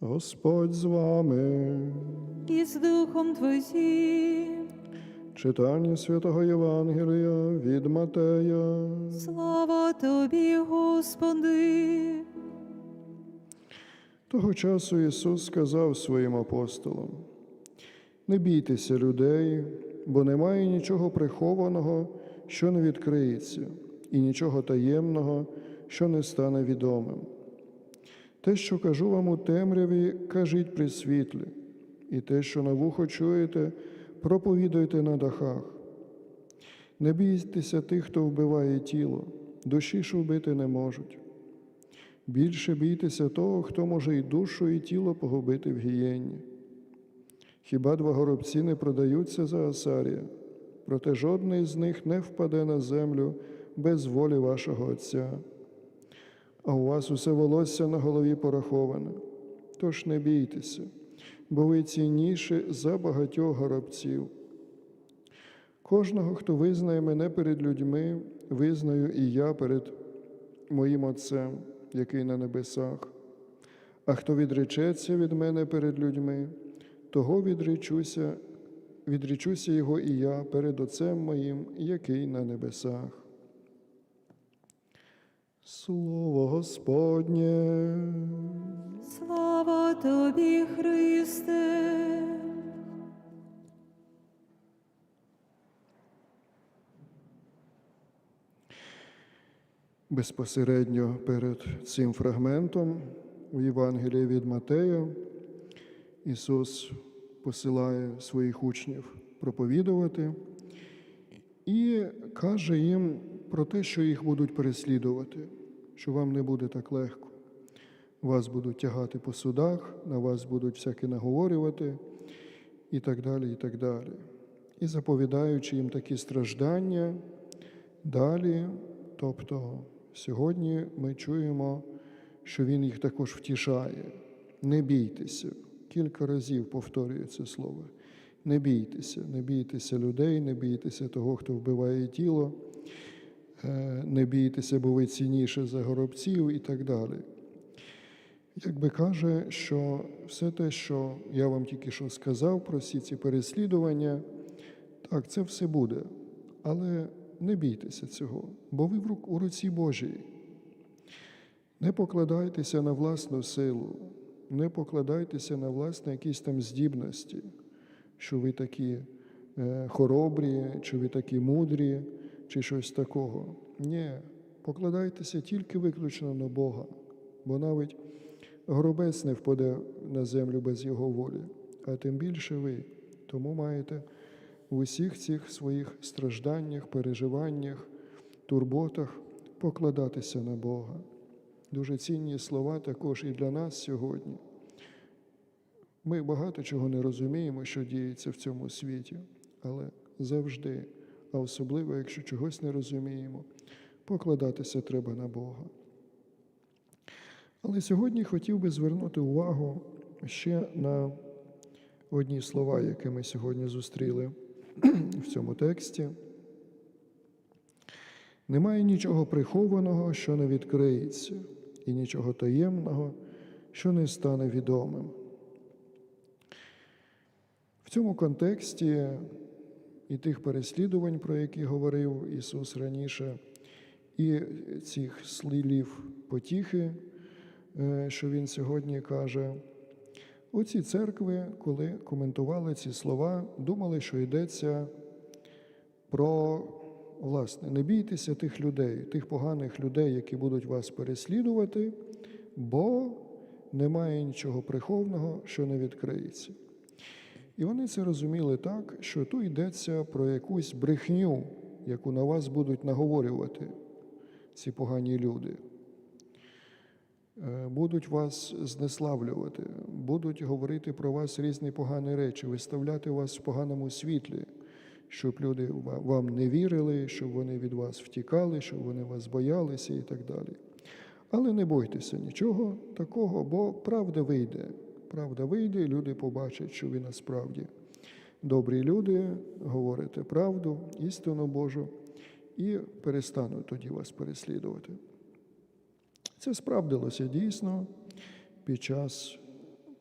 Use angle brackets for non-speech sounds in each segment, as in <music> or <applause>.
Господь з вами. і з Духом Твоїм. Читання святого Євангелія від Матея. Слава Тобі, Господи. Того часу Ісус сказав своїм апостолам: Не бійтеся людей, бо немає нічого прихованого, що не відкриється, і нічого таємного, що не стане відомим. Те, що кажу вам у темряві, кажіть при світлі, і те, що на вухо чуєте, проповідуйте на дахах. Не бійтеся тих, хто вбиває тіло, душі ж вбити не можуть. Більше бійтеся того, хто може і душу, і тіло погубити в гієнні. Хіба два горобці не продаються за Асарія, проте жодний з них не впаде на землю без волі вашого Отця. А у вас усе волосся на голові пораховане. Тож не бійтеся, бо ви цінніші за багатьох горобців. Кожного, хто визнає мене перед людьми, визнаю і я перед моїм Отцем, який на небесах. А хто відречеться від мене перед людьми, того відречуся, відречуся його і я перед Отцем моїм, який на небесах. Слово Господнє. Слава Тобі, Христе. Безпосередньо перед цим фрагментом у Євангелії від Матея Ісус посилає своїх учнів проповідувати і каже їм про те, що їх будуть переслідувати, що вам не буде так легко. Вас будуть тягати по судах, на вас будуть всяке наговорювати і так далі, і так далі. І заповідаючи їм такі страждання, далі, тобто сьогодні ми чуємо, що Він їх також втішає. Не бійтеся. Кілька разів повторює це слово. Не бійтеся, не бійтеся людей, не бійтеся того, хто вбиває тіло, не бійтеся, бо ви цінніше за горобців і так далі. Якби каже, що все те, що я вам тільки що сказав про всі ці переслідування, так, це все буде. Але не бійтеся цього, бо ви у руці Божій. Не покладайтеся на власну силу, не покладайтеся на власні якісь там здібності, що ви такі е, хоробрі, чи ви такі мудрі, чи щось такого. Ні, покладайтеся тільки виключно на Бога, бо навіть горобець не впаде на землю без Його волі, а тим більше ви. Тому маєте в усіх цих своїх стражданнях, переживаннях, турботах покладатися на Бога. Дуже цінні слова також і для нас сьогодні. Ми багато чого не розуміємо, що діється в цьому світі, але завжди, а особливо, якщо чогось не розуміємо, покладатися треба на Бога. Але сьогодні хотів би звернути увагу ще на одні слова, які ми сьогодні зустріли <clears throat> в цьому тексті. Немає нічого прихованого, що не відкриється, і нічого таємного, що не стане відомим. В цьому контексті і тих переслідувань, про які говорив Ісус раніше, і цих слів потіхи, е, що Він сьогодні каже, оці церкви, коли коментували ці слова, думали, що йдеться про власне, не бійтеся тих людей, тих поганих людей, які будуть вас переслідувати, бо немає нічого приховного, що не відкриється. І вони це розуміли так, що тут йдеться про якусь брехню, яку на вас будуть наговорювати ці погані люди. Е, Будуть вас знеславлювати, будуть говорити про вас різні погані речі, виставляти вас в поганому світлі, щоб люди вам не вірили, щоб вони від вас втікали, щоб вони вас боялися і так далі. Але не бойтеся нічого такого, бо правда вийде. Правда вийде, і люди побачать, що ви насправді добрі люди, говорите правду, істину Божу, і перестануть тоді вас переслідувати. Це справдилося дійсно під час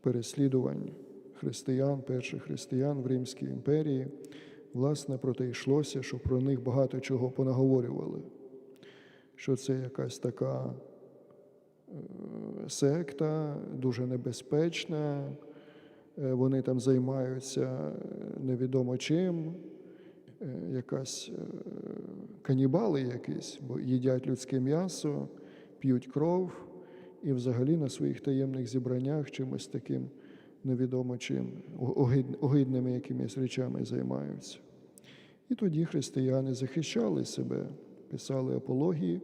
переслідувань християн, перших християн в Римській імперії, власне, про те йшлося, що про них багато чого понаговорювали, що це якась така секта, дуже небезпечна, е, вони там займаються е, невідомо чим, е, якась канібали якісь, бо їдять людське м'ясо, п'ють кров і взагалі на своїх таємних зібраннях чимось таким невідомо чим, огидними якимись речами займаються. І тоді християни захищали себе, писали апології,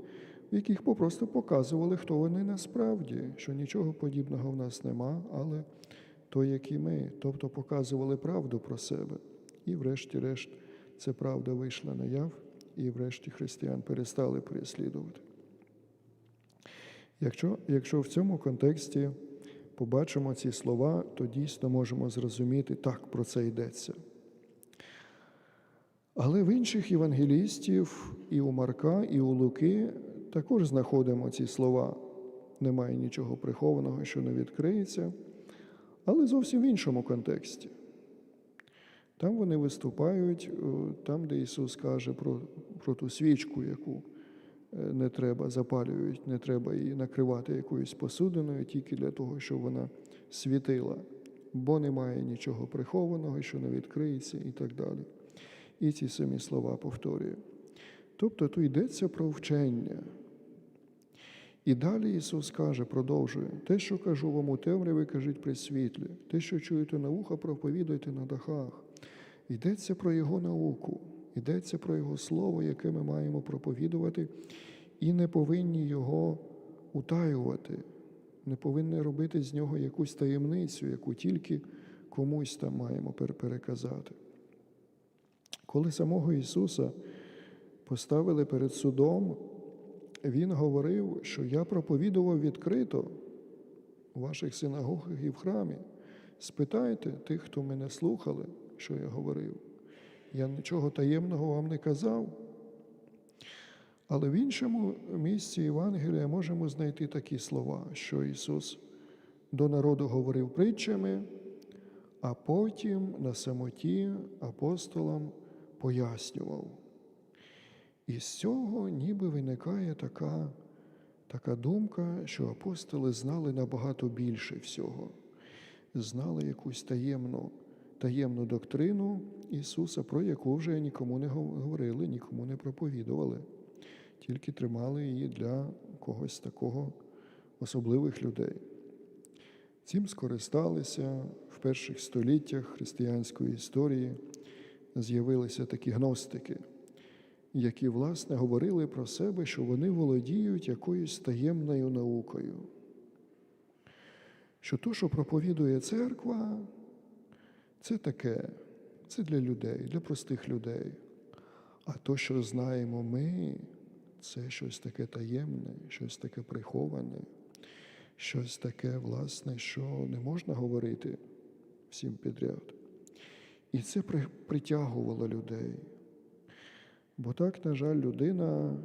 в яких попросту показували, хто вони насправді, що нічого подібного в нас нема, але то, які ми, тобто показували правду про себе. І врешті-решт ця правда вийшла наяв, і врешті християн перестали переслідувати. Якщо, якщо в цьому контексті побачимо ці слова, то дійсно можемо зрозуміти, так про це йдеться. Але в інших євангелістів, і у Марка, і у Луки також знаходимо ці слова. Немає нічого прихованого, що не відкриється, але зовсім в іншому контексті. Там вони виступають, е, там, де Ісус каже про, про ту свічку, яку е, не треба запалюють, не треба її накривати якоюсь посудиною тільки для того, щоб вона світила, бо немає нічого прихованого, що не відкриється, і так далі. І ці самі слова повторює. Тобто тут йдеться про вчення. І далі Ісус каже, продовжує, те, що кажу вам у темряві, кажіть при світлі, те, що чуєте на вуха, проповідуйте на дахах. Йдеться про Його науку, йдеться про Його Слово, яке ми маємо проповідувати, і не повинні його утаювати, не повинні робити з нього якусь таємницю, яку тільки комусь там маємо переказати. Коли самого Ісуса поставили перед судом, Він говорив, що я проповідував відкрито у ваших синагогах і в храмі. Спитайте тих, хто мене слухали, що я говорив. Я нічого таємного вам не казав. Але в іншому місці Євангелія можемо знайти такі слова, що Ісус до народу говорив притчами, а потім на самоті апостолам пояснював. І з цього ніби виникає така, така думка, що апостоли знали набагато більше всього, знали якусь таємну, таємну доктрину Ісуса, про яку вже нікому не говорили, нікому не проповідували, тільки тримали її для когось такого особливих людей. Цим скористалися в перших століттях християнської історії, з'явилися такі гностики, які, власне, говорили про себе, що вони володіють якоюсь таємною наукою. Що то, що проповідує церква, це таке, це для людей, для простих людей. А то, що знаємо ми, це щось таке таємне, щось таке приховане, щось таке, власне, що не можна говорити всім підряд. І це притягувало людей. Бо так, на жаль, людина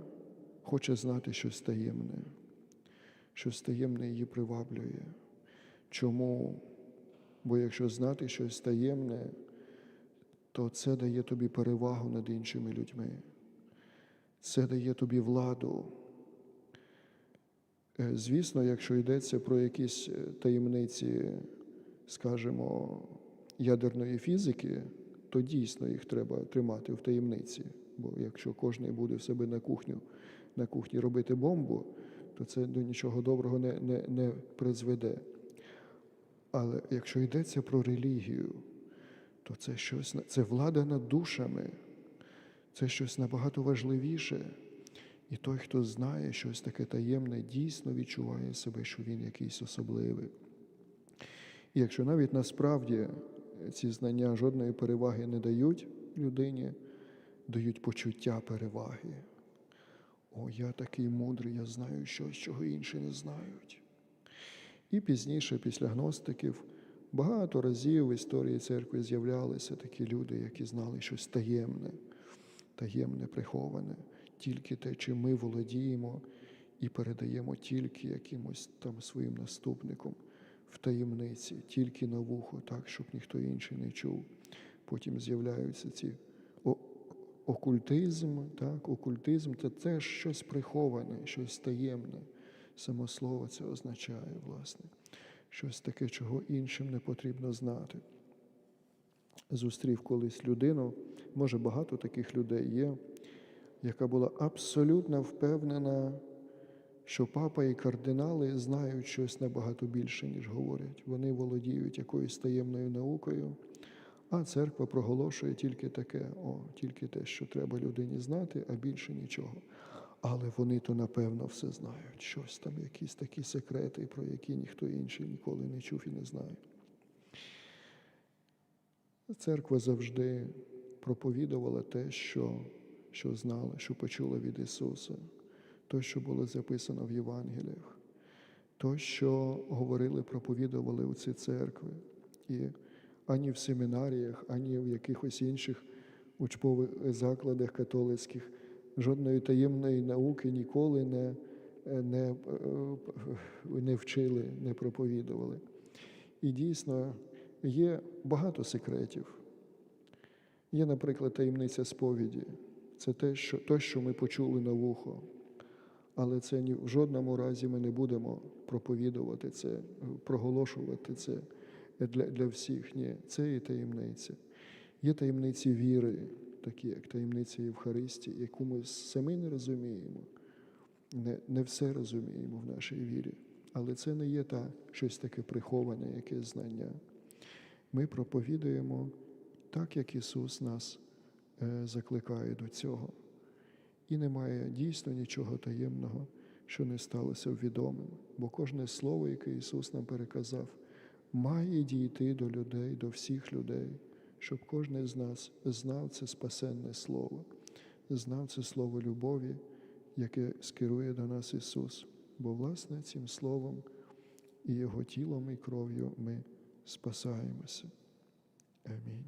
хоче знати щось таємне, щось таємне її приваблює. Чому? Бо якщо знати щось таємне, то це дає тобі перевагу над іншими людьми. Це дає тобі владу. Е, Звісно, якщо йдеться про якісь е, таємниці, скажімо, ядерної фізики, то дійсно їх треба тримати в таємниці. Бо якщо кожен буде в себе на кухню, на кухні робити бомбу, то це до нічого доброго не, не, не призведе. Але якщо йдеться про релігію, то це щось це влада над душами, це щось набагато важливіше. І той, хто знає щось таке таємне, дійсно відчуває себе, що він якийсь особливий. І якщо навіть насправді ці знання жодної переваги не дають людині, дають почуття переваги. О, я такий мудрий, я знаю щось, чого інші не знають. І пізніше, після гностиків, багато разів в історії церкви з'являлися такі люди, які знали щось таємне, таємне, приховане, тільки те, чим ми володіємо і передаємо тільки якимось там своїм наступникам, в таємниці, тільки на вухо, так, щоб ніхто інший не чув. Потім з'являються ці окультизм, так, окультизм це теж щось приховане, щось таємне. Само слово це означає, власне, щось таке, чого іншим не потрібно знати. Зустрів колись людину, може багато таких людей є, яка була абсолютно впевнена, що папа і кардинали знають щось набагато більше, ніж говорять. Вони володіють якоюсь таємною наукою, а церква проголошує тільки таке, о, тільки те, що треба людині знати, а більше нічого. Але вони то напевно все знають. Щось там, якісь такі секрети, про які ніхто інший ніколи не чув і не знає. Церква завжди проповідувала те, що, що знала, що почула від Ісуса, те, що було записано в Євангеліях, то, що говорили, проповідували у ці церкви. І ані в семінаріях, ані в якихось інших учбових закладах католицьких жодної таємної науки ніколи не, не, е, не вчили, не проповідували. І дійсно є багато секретів. Є, наприклад, таємниця сповіді. Це те, що, те, що ми почули на вухо. Але це ні в жодному разі ми не будемо проповідувати це, проголошувати це для, для всіх. Ні, це і таємниця. Є таємниці віри, такі як таємниця Євхаристії, яку ми самі не розуміємо, не, не все розуміємо в нашій вірі. Але це не є та щось таке приховане, якесь знання. Ми проповідуємо так, як Ісус нас е, закликає до цього. І немає дійсно нічого таємного, що не сталося відомим. Бо кожне слово, яке Ісус нам переказав, має дійти до людей, до всіх людей, щоб кожен з нас знав це спасенне Слово, знав це слово любові, яке скерує до нас Ісус. Бо, власне, цим Словом і Його тілом і кров'ю ми спасаємося. Амінь.